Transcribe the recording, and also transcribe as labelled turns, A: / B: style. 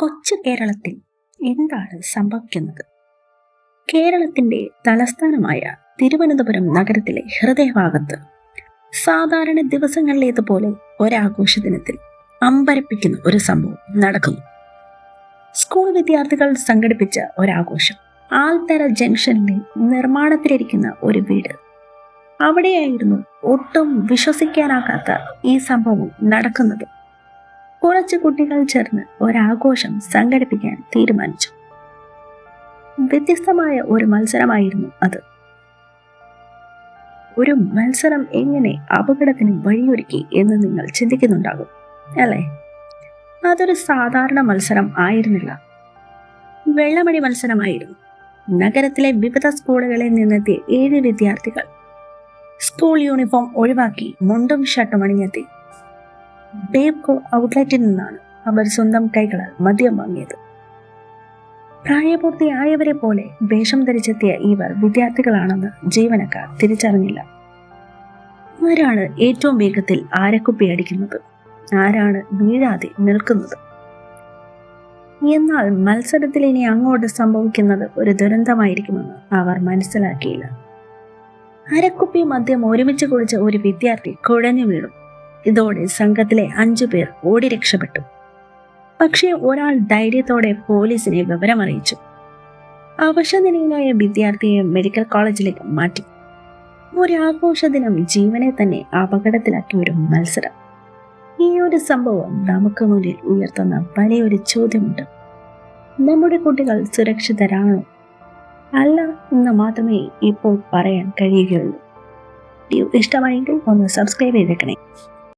A: കൊച്ചു കേരളത്തിൽ എന്താണ് സംഭവിക്കുന്നത്? കേരളത്തിന്റെ തലസ്ഥാനമായ തിരുവനന്തപുരം നഗരത്തിലെ ഹൃദയഭാഗത്ത് സാധാരണ ദിവസങ്ങളിലേതുപോലെ ഒരാഘോഷ ദിനത്തിൽ അമ്പരപ്പിക്കുന്ന ഒരു സംഭവം നടക്കുന്നു. സ്കൂൾ വിദ്യാർത്ഥികൾ സംഘടിപ്പിച്ച ഒരാഘോഷം ആൽത്തറ ജംഗ്ഷനിലെ നിർമ്മാണത്തിലിരിക്കുന്ന ഒരു വീട്. അവിടെയായിരുന്നു ഒട്ടും വിശ്വസിക്കാനാകാത്ത ഈ സംഭവം നടക്കുന്നത്. കുറച്ച് കുട്ടികൾ ചേർന്ന് ഒരാഘോഷം സംഘടിപ്പിക്കാൻ തീരുമാനിച്ചു. വ്യത്യസ്തമായ ഒരു മത്സരമായിരുന്നു അത്. ഒരു മത്സരം എങ്ങനെ അപകടത്തിന് വഴിയൊരുക്കി എന്ന് നിങ്ങൾ ചിന്തിക്കുന്നുണ്ടാകും അല്ലേ? അതൊരു സാധാരണ മത്സരം ആയിരുന്നില്ല. വെള്ളമണി മത്സരമായിരുന്നു. നഗരത്തിലെ വിവിധ സ്കൂളുകളിൽ നിന്നെത്തിയ ഏഴ് വിദ്യാർത്ഥികൾ സ്കൂൾ യൂണിഫോം ഒഴിവാക്കി മുണ്ടും ഷർട്ടും അണിഞ്ഞെത്തി ബേബ്കോ ഔട്ട്ലെറ്റിൽ നിന്നാണ് അവർ സ്വന്തം കൈകളാൽ മദ്യം വാങ്ങിയത്. പ്രായപൂർത്തിയായവരെ പോലെ വേഷം ധരിച്ചെത്തിയ ഇവർ വിദ്യാർത്ഥികളാണെന്ന് ജീവനക്കാർ തിരിച്ചറിഞ്ഞില്ല. ആരാണ് ഏറ്റവും വേഗത്തിൽ ആരക്കുപ്പി അടിക്കുന്നത്? ആരാണ് വീഴാതെ നിൽക്കുന്നത്? എന്നാൽ മത്സരത്തിൽ ഇനി അങ്ങോട്ട് സംഭവിക്കുന്നത് ഒരു ദുരന്തമായിരിക്കുമെന്ന് അവർ മനസ്സിലാക്കിയില്ല. അരക്കുപ്പി മദ്യം ഒരുമിച്ച് കുടിച്ച ഒരു വിദ്യാർത്ഥി കുഴഞ്ഞു വീണു. ഇതോടെ സംഘത്തിലെ അഞ്ചു പേർ ഓടി രക്ഷപ്പെട്ടു. പക്ഷേ ഒരാൾ ധൈര്യത്തോടെ പോലീസിനെ വിവരമറിയിച്ചു. അവശനിലയിലായ വിദ്യാർത്ഥിയെ മെഡിക്കൽ കോളേജിലേക്ക് മാറ്റി. ഒരാഘോഷ ദിനം ജീവനെ തന്നെ അപകടത്തിലാക്കിയ ഒരു മത്സരം. ഈ ഒരു സംഭവം നമുക്ക് മുന്നിൽ ഉയർത്തുന്ന വലിയൊരു ചോദ്യമുണ്ട്. നമ്മുടെ കുട്ടികൾ സുരക്ഷിതരാണോ? അല്ല എന്ന് മാത്രമേ ഇപ്പോൾ പറയാൻ കഴിയുകയുള്ളൂ. ഇഷ്ടമായെങ്കിൽ ഒന്ന് സബ്സ്ക്രൈബ് ചെയ്തേക്കണേ.